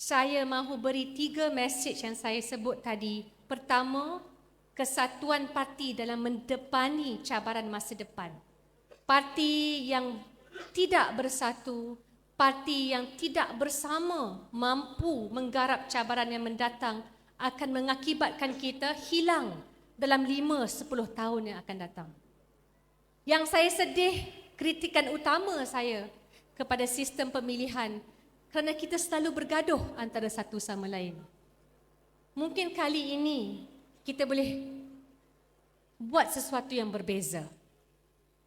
saya mahu beri tiga message yang saya sebut tadi. Pertama, kesatuan parti dalam mendepani cabaran masa depan. Parti yang tidak bersatu, parti yang tidak bersama mampu menggarap cabaran yang mendatang akan mengakibatkan kita hilang dalam lima sepuluh tahun yang akan datang. Yang saya sedih, kritikan utama saya kepada sistem pemilihan kerana kita selalu bergaduh antara satu sama lain. Mungkin kali ini kita boleh buat sesuatu yang berbeza.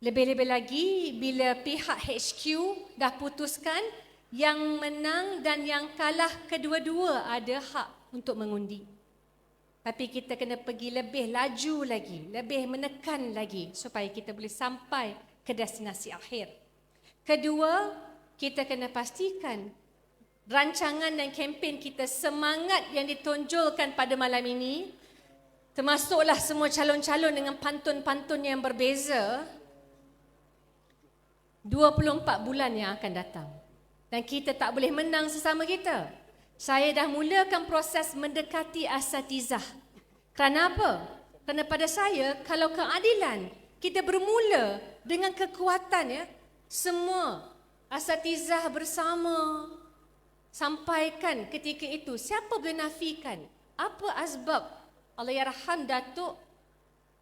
Lebih-lebih lagi bila pihak HQ dah putuskan yang menang dan yang kalah kedua-dua ada hak untuk mengundi. Tapi kita kena pergi lebih laju lagi, lebih menekan lagi supaya kita boleh sampai ke destinasi akhir. Kedua, kita kena pastikan rancangan dan kempen kita semangat yang ditonjolkan pada malam ini termasuklah semua calon-calon dengan pantun-pantun yang berbeza 24 bulan yang akan datang. Dan kita tak boleh menang sesama kita. Saya dah mulakan proses mendekati asatizah. Kerana apa? Kerana pada saya kalau keadilan kita bermula dengan kekuatan ya. Semua asatizah bersama sampaikan ketika itu siapa boleh nafikan apa asbab? Allah yarham Datuk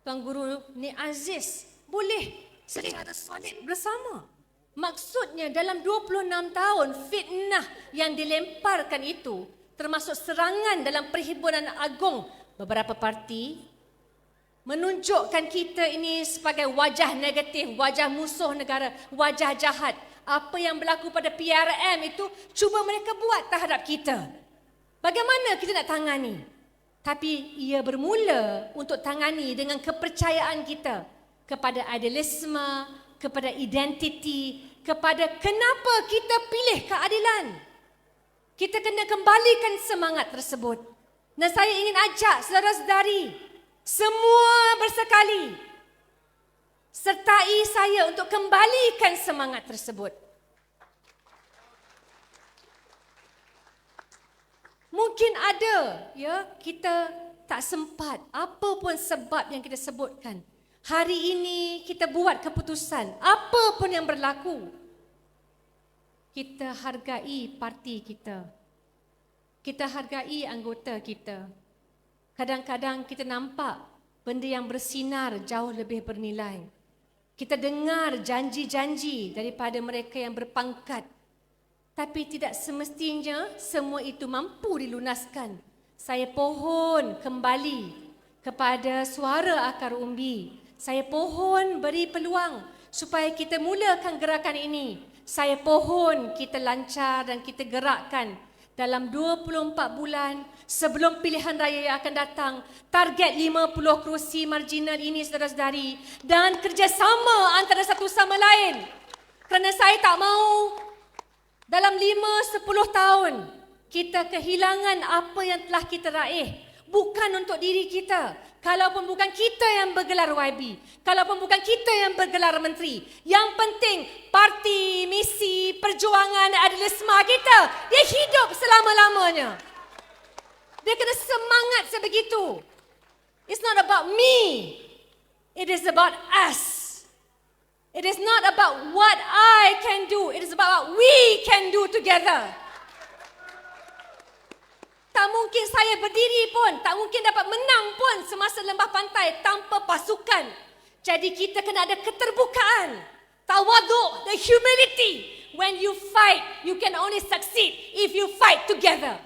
Tuan Guru Ni Aziz boleh sering ada solid bersama? Maksudnya dalam 26 tahun fitnah yang dilemparkan itu termasuk serangan dalam perhimpunan agung beberapa parti menunjukkan kita ini sebagai wajah negatif, wajah musuh negara, wajah jahat apa yang berlaku pada PRM itu cuba mereka buat terhadap kita. Bagaimana kita nak tangani? Tapi ia bermula untuk tangani dengan kepercayaan kita kepada idealisme, kepada identiti, kepada kenapa kita pilih keadilan. Kita kena kembalikan semangat tersebut. Dan saya ingin ajak saudara-saudari semua bersekali saya untuk kembalikan semangat tersebut. Mungkin ada ya kita tak sempat apa pun sebab yang kita sebutkan. Hari ini kita buat keputusan apa pun yang berlaku. Kita hargai parti kita. Kita hargai anggota kita. Kadang-kadang kita nampak benda yang bersinar jauh lebih bernilai. Kita dengar janji-janji daripada mereka yang berpangkat. Tapi tidak semestinya semua itu mampu dilunaskan. Saya pohon kembali kepada suara akar umbi. Saya pohon beri peluang supaya kita mulakan gerakan ini. Saya pohon kita lancar dan kita gerakkan dalam 24 bulan sebelum pilihan raya yang akan datang target 50 kerusi marginal ini saudara-saudari dan kerjasama antara satu sama lain. Kerana saya tak mau dalam 5 10 tahun kita kehilangan apa yang telah kita raih bukan untuk diri kita kalaupun bukan kita yang bergelar YB kalaupun bukan kita yang bergelar menteri yang penting parti misi perjuangan idealisme kita dia hidup selama-lamanya dia kena semangat sebegitu. It's not about me. It is about us. It is not about what I can do. It is about what we can do together. Tak mungkin saya berdiri pun, tak mungkin dapat menang pun semasa lembah pantai tanpa pasukan. Jadi kita kena ada keterbukaan. Tawaduk, the humility. When you fight, you can only succeed if you fight together.